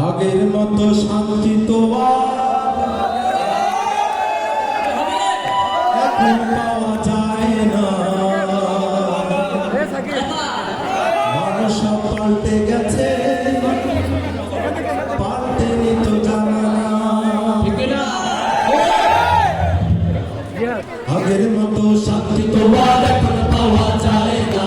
আগের মতো শান্তি তো আর এখন পাওয়া যায় না। মানুষ পাল্টে গেছে। পাল্টে নিত জামানা আগের মতো শান্তি তো আর এখন পাওয়া যায় না।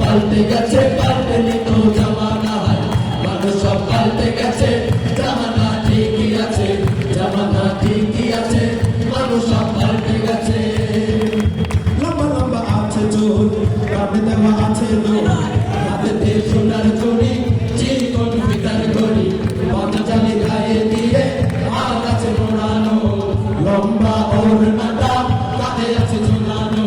পাল্টে গেছে পাল্টে নিত জামানা মানুষ সব পাল্টে গেছে জামানা ঠিকই আছে জামানা ঠিকই আছে দেওয়া আছে দোর হাতেতে সোনার চুরি চিকন পিতার ঘড়ি দিয়ে হাত আছে মোড়ানো লম্বা ওর নাটা আছে ঝুলানো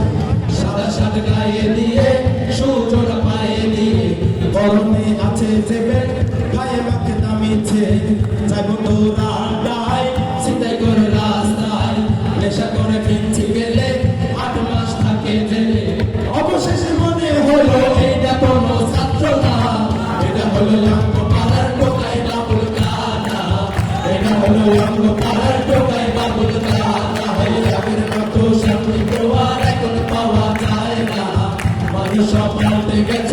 সব পাল্টে গেছে